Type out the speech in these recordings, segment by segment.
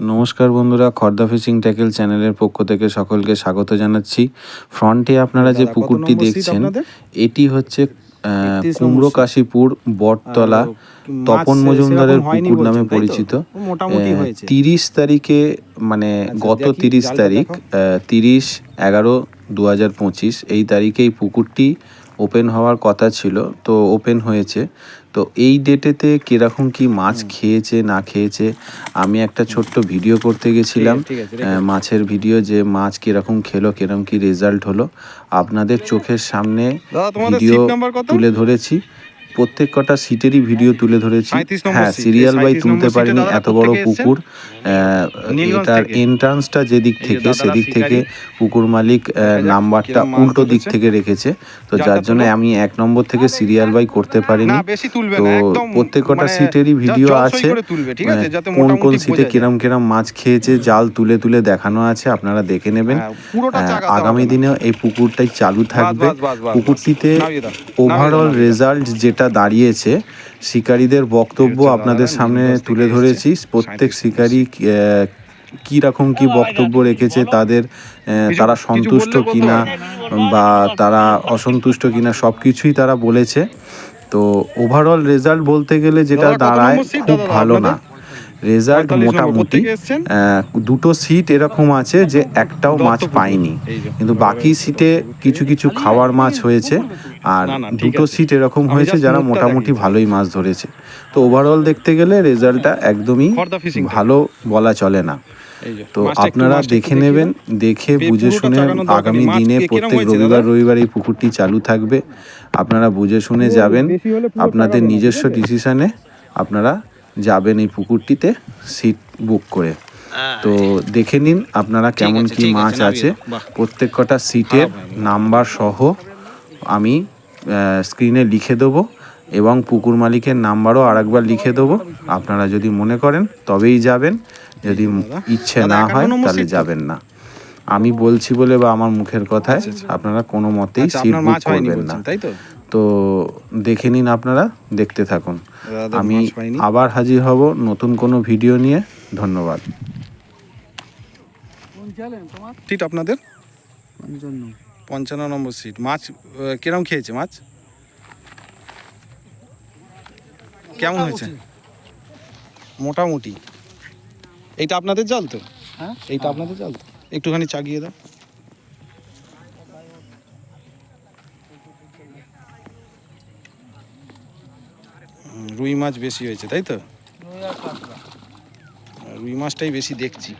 নমস্কার বন্ধুরা Khardah fishing tackle চ্যানেলের পক্ষ থেকে সকলকে স্বাগত জানাচ্ছি ফ্রন্টে আপনারা যে পুকুরটি দেখছেন এটি হচ্ছে আহ, 31 কুমড়ো। কাশীপুর বটতলা তপন মজুমদারের পুকুর নামে? পরিচিত। তিরিশ তারিখে মানে গত তিরিশ তারিখ তিরিশ এগারো দু হাজার পঁচিশ এই তারিখে এই পুকুরটি ওপেন হওয়ার কথা ছিল তো ওপেন হয়েছে তো এই ডেটেতে কীরকম কি মাছ খেয়েছে না খেয়েছে আমি একটা ছোট্ট ভিডিও করতে গেছিলাম। মাছের ভিডিও যে মাছ কীরকম খেলো কীরকম কি রেজাল্ট হলো আপনাদের চোখের সামনে ভিডিও? তুলে ধরেছি। প্রত্যেক কটা সিটেরই ভিডিও তুলে ধরেছি। হ্যাঁ। সিরিয়াল বাই তুলতে পারিনি এত বড় পুকুর এটার এন্ট্রান্সটা যেদিক থেকে সেদিক থেকে। পুকুর মালিক নাম্বারটা উল্টো দিক থেকে রেখেছে। তো যার জন্য আমি এক নম্বর থেকে সিরিয়াল বাই করতে পারিনি। তো প্রত্যেক কটা মানে সিটেরই ভিডিও আছে। যাতে কোন কোন সিটে। কিরম কিরম মাছ খেয়েছে জাল তুলে তুলে দেখানো আছে আপনারা দেখে নেবেন। হ্যাঁ, আগামী না। দিনেও এই পুকুরটাই চালু থাকবে। পুকুরটিতে ওভারঅল রেজাল্ট যেটা দাঁড়িয়েছে। শিকারীদের বক্তব্য আপনাদের সামনে তুলে ধরেছি। প্রত্যেক 37 শিকারী কি রকম কি বক্তব্য রেখেছে তাদের তারা সন্তুষ্ট কিনা বা তারা অসন্তুষ্ট কিনা সব কিছুই তারা বলেছে। তো ওভারঅল রেজাল্ট বলতে গেলে যেটা দাঁড়ায় খুব ভালো না। রেজাল্ট মোটামুটি দুটো সিট এরকম আছে যে একটাও মাছ। পাইনি কিন্তু বাকি সিটে কিছু কিছু খাওয়ার মাছ হয়েছে। আর দুটো সিট এরকম হয়েছে যারা মোটামুটি ভালোই মাছ ধরেছে। তো ওভারঅল দেখতে গেলে রেজাল্টটা একদমই। ভালো বলা চলে না। তো আপনারা দেখে নেবেন দেখে বুঝে শুনে আগামী দিনে প্রত্যেক রবিবার রবিবার এই পুকুরটি চালু থাকবে। আপনারা বুঝে শুনে যাবেন। আপনাদের নিজস্ব? ডিসিশনে আপনারা যাবেন এই পুকুরটিতে সিট বুক করে। তো দেখে নিন আপনারা কেমন কি মাছ আছে। প্রত্যেক কটা সিটের নাম্বার সহ আমি স্ক্রিনে লিখে দেবো এবং পুকুর মালিকের নাম্বারও আরেকবার লিখে দেবো। আপনারা যদি মনে করেন তবেই যাবেন। যদি ইচ্ছে না হয় তাহলে যাবেন না। আমি বলছি বলে বা আমার মুখের কথায় আপনারা কোনো মতেই আচ্ছা, সিট বুক করবেন না। তাই তো? তো দেখে নিন আপনারা দেখতে থাকুন। আমি আবার হাজির হব নতুন কোনো ভিডিও নিয়ে। ধন্যবাদ। সিট আপনাদের? পঞ্চান্ন নম্বর সিট মাছ কিরম খেয়েছে মাছ? কেমন হয়েছে? মোটামুটি। এইটা আপনাদের জাল তো? হ্যাঁ? এইটা আপনাদের জাল তো? একটুখানি চাগিয়ে দাও। রুই মাছ বেশি হয়েছে তাই তো? রুই মাছটাই বেশি দেখছি।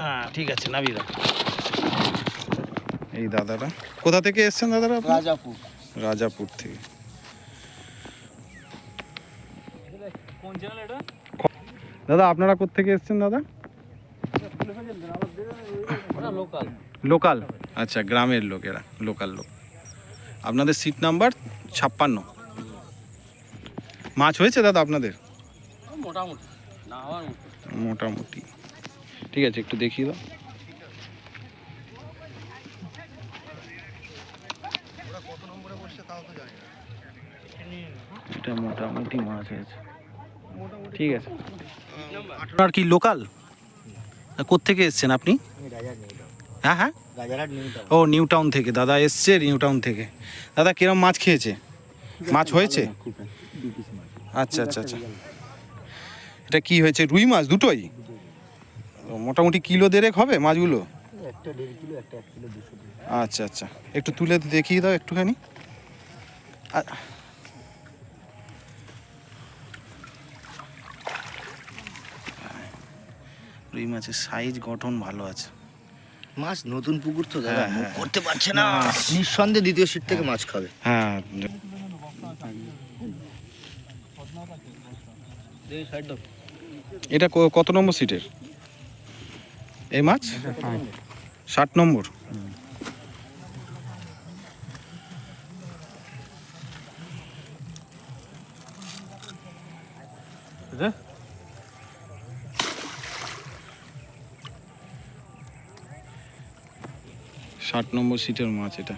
হ্যাঁ ঠিক আছে দাও। এই দাদারা। কোথা থেকে এসছেন দাদারা? রাজাপুর। রাজাপুর থেকে। দাদা আপনারা কোথেকে এসছেন দাদা? লোকাল। লোকাল? আচ্ছা গ্রামের লোকেরা লোকাল লোক। আপনাদের সিট নাম্বার ছাপ্পান্ন। মাছ হয়েছে দাদা আপনাদের? মোটামুটি। না মোটামুটি। ঠিক আছে একটু দেখিয়ে দাও। এটা মোটামুটি মাছ আছে। ঠিক আছে। আপনার কি লোকাল? কোত্থেকে এসছেন আপনি? হ্যাঁ হ্যাঁ। ও নিউ টাউন থেকে। দাদা এসছে নিউ টাউন থেকে। দাদা, কিরম মাছ খেয়েছে? মাছ হয়েছে? আচ্ছা আচ্ছা আচ্ছা। এটা কি হয়েছে? রুই মাছ দুটোই? মোটামুটি কিলো দেড়েক হবে মাছগুলো? আচ্ছা আচ্ছা। একটু তুলে দেখিয়ে দাও একটুখানি। রুই মাছের সাইজ গঠন ভালো আছে। মাছ নতুন পুকুর তো দাদা হ্যাঁ, মুখ হ্যাঁ। করতে পারছে না। নিঃসন্দেহে দ্বিতীয় সিট থেকে মাছ খাবে। হ্যাঁ। এটা কত নম্বর সিটের? এই মাছ? ষাট নম্বর। ষাট নম্বর সিটের মাছ এটা।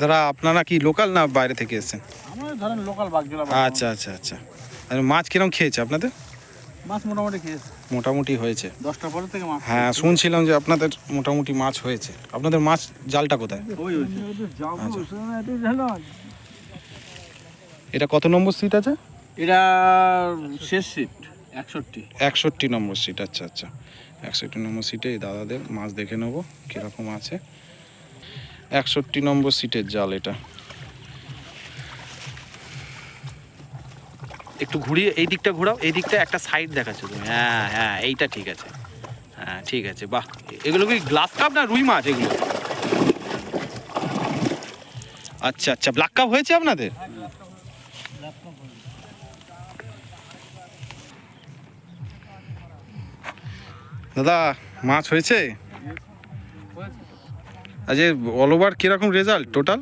দাদা আপনারা কি লোকাল না বাইরে থেকে এসেছেন? আচ্ছা আচ্ছা আচ্ছা। আর মাছ কিরম খেয়েছে আপনাদের? মাছ মোটামুটি খেয়েছে। মোটামুটি হয়েছে। দশটা পরে থেকে মাছ হ্যাঁ শুনছিলাম যে আপনাদের মোটামুটি মাছ হয়েছে। আপনাদের মাছ জালটা কোথায়? ওই এটা কত নম্বর সিট আছে? এটা শেষ সিট একষট্টি। একষট্টি নম্বর সিট আচ্ছা আচ্ছা। একষট্টি নম্বর সিটে এই দাদাদের মাছ দেখে নেব কীরকম আছে। একষট্টি নম্বর সিটের জাল এটা। একটু ঘুরিয়ে, এই দিকটা ঘোরাও, এই দিকটা একটা সাইড দেখাচ্ছ তুমি। হ্যাঁ হ্যাঁ এইটা ঠিক আছে। হ্যাঁ ঠিক আছে, বাহ। এগুলো কি গ্লাস কাপ না রুই মাছ এগুলো? আচ্ছা আচ্ছা ব্ল্যাক কাপ হয়েছে আপনাদের? দাদা, মাছ হয়েছে? আজ অল ওভার কীরকম রেজাল্ট টোটাল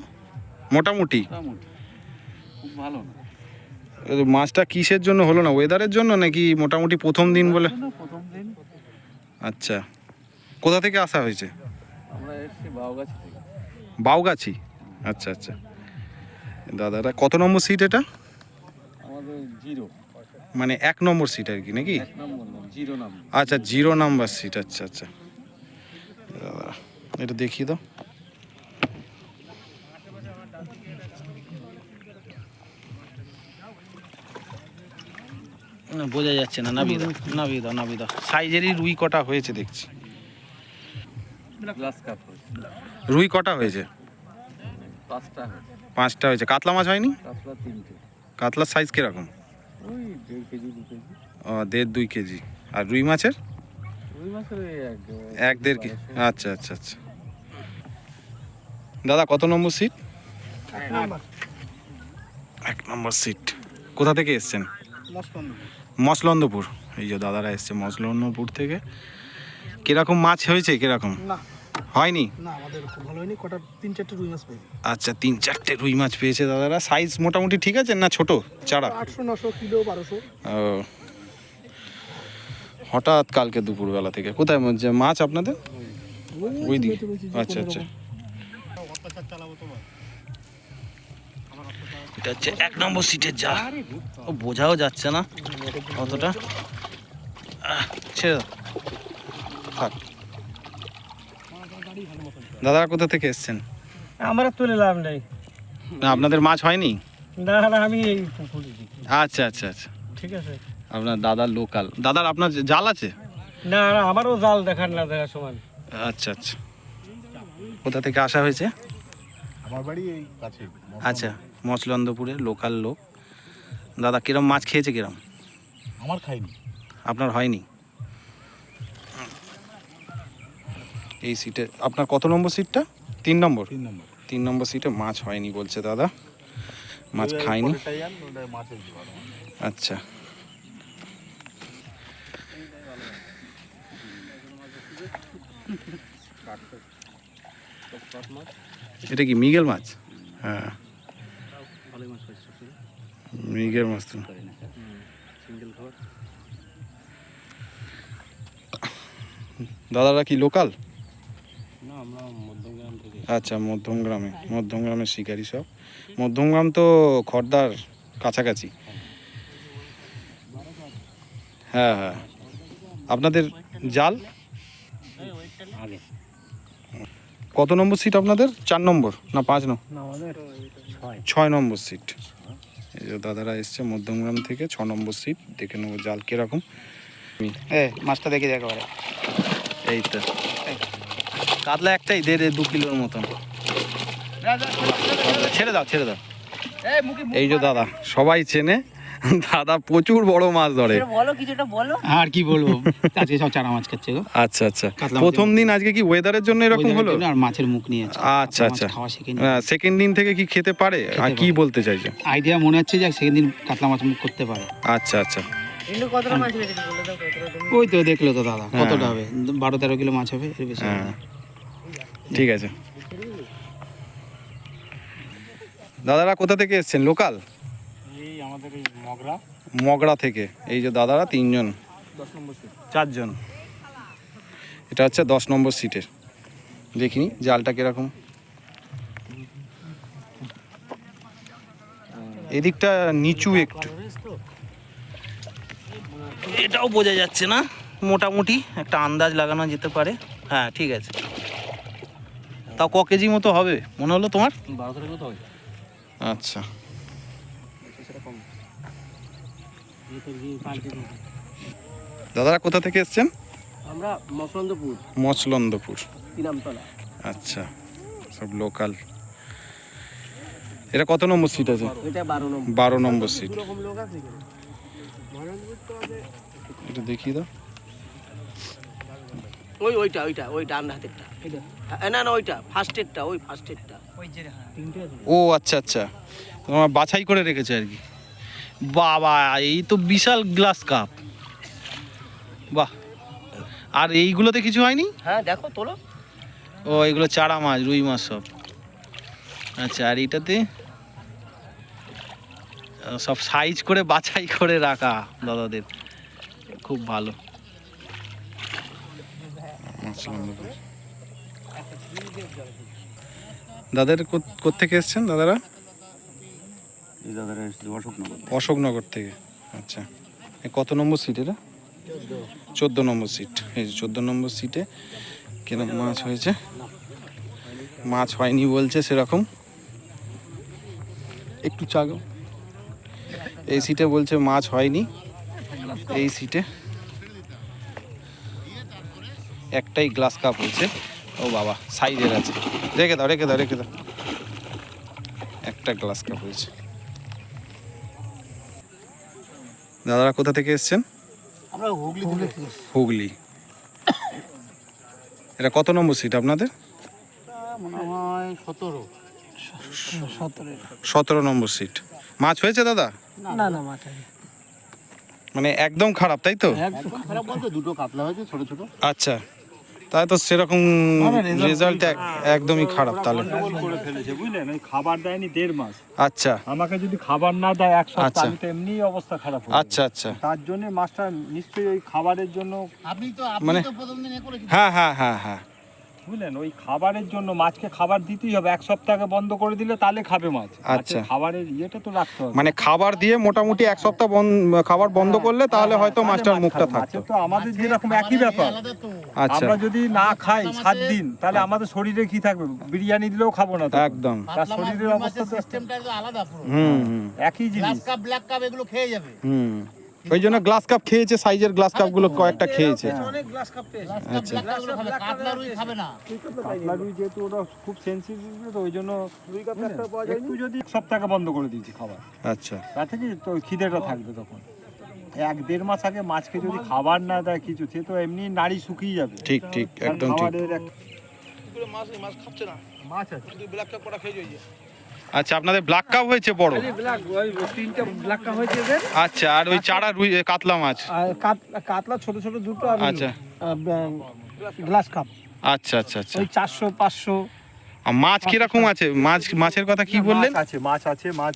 মোটামুটি? ভালো না। মাছটা কিসের জন্য হলো না? ওয়েদারের জন্য নাকি মোটামুটি প্রথম দিন বলে? প্রথম দিন। আচ্ছা। কোথা থেকে আসা হয়েছে? আমরা এসেছি বাউগাছি থেকে। বাউগাছি? আচ্ছা আচ্ছা। দাদারা কত নম্বর সিট এটা? আমাদের জিরো। মানে এক নম্বর সিট আর কি নাকি? নম্বর আচ্ছা জিরো নাম্বার সিট আচ্ছা আচ্ছা। দাদা এটা দেখিয়ে দাও। না বোঝা যাচ্ছে না নাবিয়ে দাও নাবিয়ে দাও নাবিয়ে দাও সাইজেরই রুই কটা হয়েছে দেখছি। রুই কটা হয়েছে? পাঁচটা হয়েছে। কাতলা মাছ হয়নি? কাতলার সাইজ কীরকম? ও দেড় দুই কেজি। আর রুই মাছের? এক দেড় কেজি আচ্ছা আচ্ছা আচ্ছা। দাদা কত নম্বর সিট এক। নম্বর সিট কোথা থেকে এসছেন? মসলন্দপুর। এই যে দাদারা এসছে মসলন্দপুর থেকে। কীরকম মাছ হয়েছে কীরকম? হয়নি? আচ্ছা তিন চারটে রুই মাছ পেয়েছে দাদারা। সাইজ মোটামুটি ঠিক আছে না ছোট? চারা? ও। হঠাৎ কালকে দুপুরবেলা থেকে। কোথায় মাছ আপনাদের? ওই দিকে আচ্ছা আচ্ছা। এটা হচ্ছে এক নম্বর সিটের যা ও বোঝাও যাচ্ছে না অতটা। ছেড়ে দাও। দাদারা কোথা থেকে এসছেন? আমরা তুলে লাভ নেই। না আপনাদের মাছ হয়নি? না না আমি এই আচ্ছা আচ্ছা আচ্ছা। ঠিক আছে। আপনার দাদা লোকাল। দাদার আপনার জাল আছে? না না আমারও জাল দেখার না দেখার সমান। আচ্ছা আচ্ছা। কোথা থেকে আসা হয়েছে? আমার বাড়ি এই কাছে আচ্ছা। মচলন্দপুরে লোকাল লোক। দাদা কিরম মাছ খেয়েছে কিরম? আমার খাইনি। আপনার হয়নি? এই সিটে আপনার কত নম্বর সিটটা? তিন নম্বর? তিন নম্বর। তিন নম্বর সিটে মাছ হয়নি বলছে দাদা। মাছ খায়নি। আচ্ছা। এটা কি মিগেল মাছ? হ্যাঁ। মিগেল মাছ তো। দাদারা কি লোকাল? আচ্ছা মধ্যমগ্রামে। মধ্যমগ্রামের শিকারি সব। মধ্যমগ্রাম তো খর্দার কাছাকাছি। হ্যাঁ হ্যাঁ। আপনাদের জাল? কত নম্বর সিট আপনাদের? চার নম্বর না পাঁচ নম্বর ছয়। নম্বর সিট এই যে দাদারা এসছে মধ্যমগ্রাম থেকে ছ নম্বর সিট দেখে নেব জাল কীরকম। হ্যাঁ মাছটা দেখে দেখো এই তো। কাতলা একটাই দেড় দু কিলোর মতন। ছেড়ে দাও ছেড়ে দাও। এই যে দাদা সবাই চেনে দাদা প্রচুর বড় মাছ ধরে। আর কি বলব? আজকে সব চারা মাছ খাচ্ছে গো। আচ্ছা আচ্ছা। প্রথম দিন আজকে কি ওয়েদারের জন্য এরকম হলো? আর মাছের মুখ নিয়ে আছে। আচ্ছা আচ্ছা। সেকেন্ড দিন থেকে কি খেতে পারে? আর কি বলতে চাইছে? আইডিয়া মনে হচ্ছে যে সেকেন্ড দিন কাতলা মাছ মুখ করতে পারে। আচ্ছা আচ্ছা। ওই তো দেখল তো দাদা হ্যাঁ। কতটা হবে? বারো তেরো কিলো মাছ হবে এর বেশি হ্যাঁ। ঠিক আছে। দাদারা কোথা থেকে এসছেন? লোকাল? আমাদের এই মগরা? মগরা থেকে। এই যে দাদারা তিনজন। চারজন। এটা হচ্ছে দশ নম্বর সিটের দেখিনি জালটা কীরকম? এদিকটা নিচু একটু। এটাও বোঝা যাচ্ছে না। মোটামুটি একটা আন্দাজ লাগানো যেতে পারে। হ্যাঁ ঠিক আছে। তাও ক কেজি মতো হবে? মনে হলো তোমার? বারো তেরো মতো আচ্ছা। দাদারা কোথা থেকে এসছেন? আমরা মকরন্দপুর মচলন্দপুর ইনামতলা। আচ্ছা সব লোকাল। এটা কত নম্বর সিট আছে? বারো নম্বর। বারো নম্বর সিট রকম লোক আছে এটা দেখি দাও। ওই ওইটা ওইটা ওই ডান হাতেরটা। হ্যাঁ, না না ওইটা ফার্স্ট এডটা ওই ফার্স্ট এডটা ও আচ্ছা আচ্ছা। তোমার বাছাই করে রেখেছে আর কি। বাবা এই তো বিশাল গ্লাস কাপ বাহ। আর এইগুলোতে কিছু হয়নি? হ্যাঁ দেখো তোলো। ও এগুলো চারা মাছ রুই মাছ সব। আচ্ছা আর এইটাতে সব সাইজ করে বাছাই করে রাখা দাদাদের। খুব ভালো। দাদার কোথেকে এসছেন দাদারা? অশোকনগর থেকে। আচ্ছা। কত নম্বর সিট এটা? চোদ্দ নম্বর সিট এই যে চোদ্দ নম্বর সিটে কীরকম মাছ হয়েছে? মাছ হয়নি বলছে সেরকম। একটু চাগো এই সিটে বলছে মাছ হয়নি। এই সিটে একটাই গ্লাস কাপ হয়েছে। ও বাবা সাইজের আছে। রেখে দাও রেখে দাও রেখে দাও। একটা গ্লাস কাপ হয়েছে। দাদারা কোথা থেকে এসছেন? আমরা হুগলি হুগলি। এটা কত নম্বর সিট আপনাদের? সতেরো। সতেরো। নম্বর সিট মাছ হয়েছে দাদা? না না মাছ মানে একদম খারাপ তাই তো? খারাপ বলতে দুটো কাতলা হয়েছে ছোট ছোট। আচ্ছা। তাই তো সেরকম রেজাল্ট একদমই খারাপ তাহলে। করে ফেলেছে বুঝলেন? খাবার দেয়নি দেড় মাস। আচ্ছা। আমাকে যদি খাবার না দেয় এক সপ্তাহ আচ্ছা। আমি তো এমনি অবস্থা খারাপ আচ্ছা আচ্ছা। তার জন্য মাস্টার নিশ্চয়ই ওই খাবারের জন্য আপনি তো মানে- আপনি তো প্রথম দিন করেছেন করেছিলেন। হ্যাঁ হ্যাঁ হ্যাঁ হ্যাঁ। বুঝলেন? ওই খাবারের জন্য মাছকে খাবার দিতেই হবে। এক সপ্তাহে বন্ধ করে দিলে তাহলে খাবে মাছ। আচ্ছা। খাবারের ইয়েটা তো রাখতে হবে। মানে খাবার দিয়ে মোটামুটি এক সপ্তাহ খাবার বন্ধ করলে তাহলে হয়তো মাছটার মুখটা। থাকতো। তো আমাদের যেরকম একই ব্যাপার। আলাদা তো। আচ্ছা। আমরা যদি না খাই সাত দিন তাহলে আমাদের শরীরে কি থাকবে? বিরিয়ানি দিলেও খাব না। একদম। তার শরীরের অবস্থা সিস্টেমটা আলাদা পুরো। হুম হুম। একই জিনিস। কাপ ব্ল্যাক কাপ এগুলো খেয়ে যাবে। হুম। ওই জন্য গ্লাস কাপ খেয়েছে সাইজের গ্লাস কাপগুলো কয়েকটা খেয়েছে। অনেক গ্লাস কাপ পেয়েছে। আচ্ছা। ব্ল্যাক কাপ খাবে কাতলা রুই খাবে না। কাতলা রুই যেহেতু ওরা খুব সেন্সিটিভ তো ওই জন্য একটু যদি এক সপ্তাহে বন্ধ করে দিয়েছি খাবার। আচ্ছা। তাতে কি তো খিদেটা থাকবে তখন। এক দেড় মাস আগে মাছকে যদি খাবার না দেয় কিছু সে তো এমনি নাড়ি শুকিয়ে যাবে। ঠিক ঠিক একদম ঠিক। খাবারের এক আচ্ছা আপনাদের ব্ল্যাক কাপ হয়েছে বড়? ব্ল্যাক তিনটা ব্ল্যাক কাপ হয়েছে আচ্ছা আর ওই চারা রুই কাতলা মাছ? কাতলা ছোট ছোট দুটো আর আচ্ছা। গ্লাস কাপ আচ্ছা আচ্ছা আচ্ছা। ওই চারশো পাঁচশো। মাছ কীরকম আছে? মাছ মাছের কথা কি বললেন? আছে মাছ আছে মাছ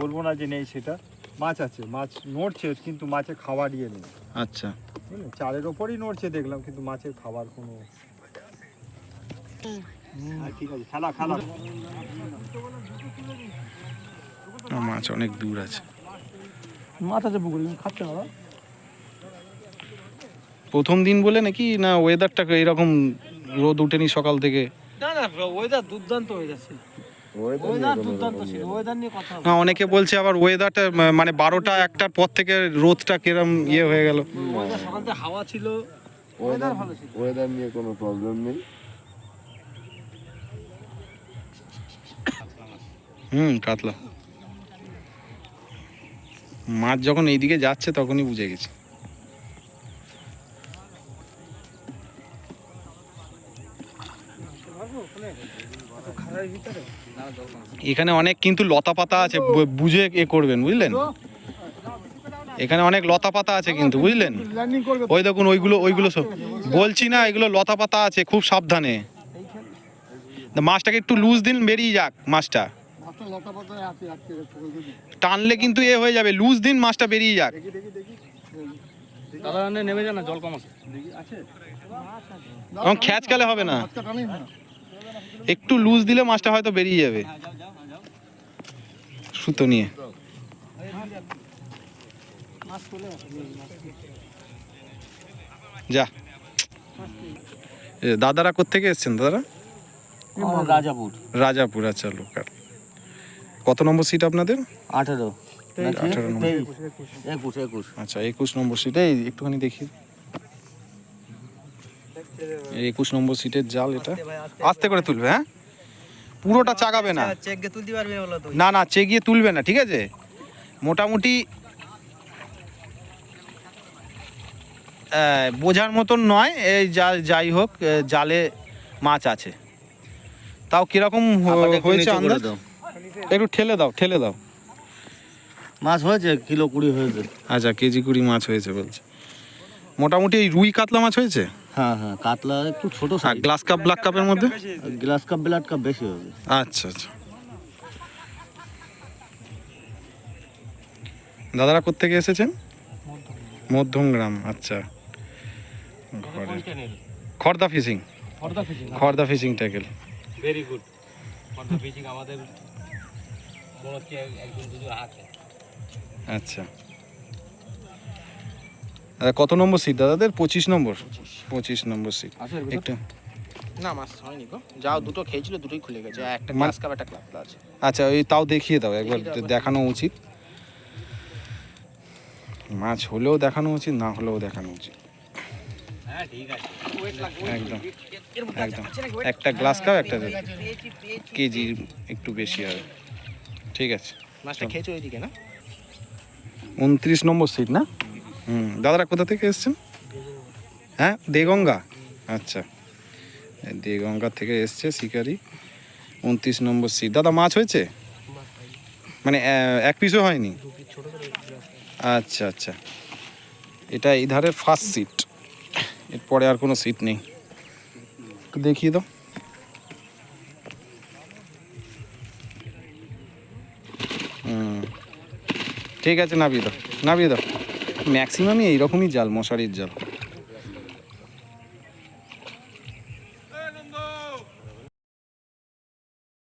বলব না যে নেই সেটা। মাছ আছে মাছ নড়ছে কিন্তু মাছের খাবার ইয়ে নেই। আচ্ছা? চালের ওপরই নড়ছে দেখলাম কিন্তু মাছের খাবার কোনো হ্যাঁ, মাছ অনেক দূর আছে। মাছ আছে পুকুরে খাচ্ছে না প্রথম দিন বলে নাকি না ওয়েদারটা এরকম রোদ উঠেনি সকাল থেকে? না না ওয়েদার দুর্দান্ত নিয়ে কথা না অনেকে বলছে আবার ওয়েদারটা মানে বারোটা একটার পর থেকে রোদটা কিরম ইয়ে হয়ে গেল। হাওয়া ছিল ওয়েদার ভালো ছিল। ওয়েদার নিয়ে কোনো প্রবলেম নেই। হুম, কাতলা। মাছ যখন এইদিকে যাচ্ছে, তখনই বুঝে গেছি। এখানে অনেক কিন্তু লতা পাতা আছে বুঝে এ করবেন, বুঝলেন? এখানে অনেক লতা পাতা আছে কিন্তু, বুঝলেন? ওই দেখুন, ওইগুলো ওইগুলো সব। বলছি না, এগুলো লতা পাতা আছে, খুব সাবধানে। মাছটাকে একটু লুজ দিন, বেরিয়ে যাক মাছটা। টানলে কিন্তু এ হয়ে যাবে লুজ দিন মাছটা বেরিয়ে যাক। দাদা নেমে যা না জল কম আছে। এবং খ্যাচ খেলে হবে না। একটু লুজ দিলে মাছটা হয়তো বেরিয়ে যাবে। সুতো নিয়ে। যা। এ, দাদারা কোত্থেকে এসছেন দাদারা? রাজাপুর। রাজাপুর আচ্ছা লোকাল। কত নম্বর সিট আপনাদের? আঠেরো। আঠারো নম্বর। একুশ একুশ। আচ্ছা একুশ নম্বর সিটে এই একটুখানি দেখি। একুশ নম্বর সিটের জাল এটা। আস্তে করে তুলবে হ্যাঁ? পুরোটা চাগাবে না। চেক গে তুলতে পারবে বলো তো। না না চেগিয়ে তুলবে না ঠিক আছে? মোটামুটি বোঝার মতন নয় এই যা যাই হোক জালে মাছ আছে। তাও কীরকম হয়েছে আন্দাজ? একটু ঠেলে দাও ঠেলে দাও। মাছ হয়েছে কিলো কুড়ি হয়েছে। আচ্ছা কেজি কুড়ি মাছ হয়েছে বলছে। মোটামুটি এই রুই কাতলা মাছ হয়েছে? হ্যাঁ হ্যাঁ কাতলা একটু ছোট গ্লাস কাপ ব্ল্যাক কাপের মধ্যে? গ্লাস কাপ ব্লাড কাপ বেশি হবে। আচ্ছা আচ্ছা। দাদারা কোত্থেকে এসেছেন? মধ্যম গ্রাম আচ্ছা। ঘরে। Khardah fishing. Khardah fishing tackle. Very good photo fishing আমাদের মনে হচ্ছে একজন দুজন আছে। আচ্ছা। কত নম্বর সিট দাদাদের? পঁচিশ নম্বর। পঁচিশ নম্বর সিট একটু। না মাছ হয়নি গো। যাও দুটো খেয়েছিল দুটোই খুলে গেছে। একটা গ্লাস কাপ একটা ক্লাব আছে। আচ্ছা ওই তাও দেখিয়ে দাও একবার দেখানো উচিত। মাছ হলেও দেখানো উচিত না হলেও দেখানো উচিত। হ্যাঁ ঠিক আছে। একদম। একদম। একটা গ্লাস খাও একটা কেজি একটু বেশি হবে। ঠিক আছে। মাছটা খেয়েছো ওইদিকে না? উনত্রিশ নম্বর সিট না? হুম দাদারা কোথা থেকে এসছেন? হ্যাঁ দেগঙ্গা। আচ্ছা দেগঙ্গা থেকে এসছে শিকারি। উনত্রিশ নম্বর সিট দাদা মাছ হয়েছে? মানে এক পিসও হয়নি? আচ্ছা আচ্ছা। এটা এই ধারের ফার্স্ট সিট এরপরে আর কোনো সিট নেই। দেখিয়ে দাও। ঠিক আছে নাবিয়ে দাও নাবিয়ে দাও। ম্যাক্সিমামই এইরকমই জাল মশারির জাল।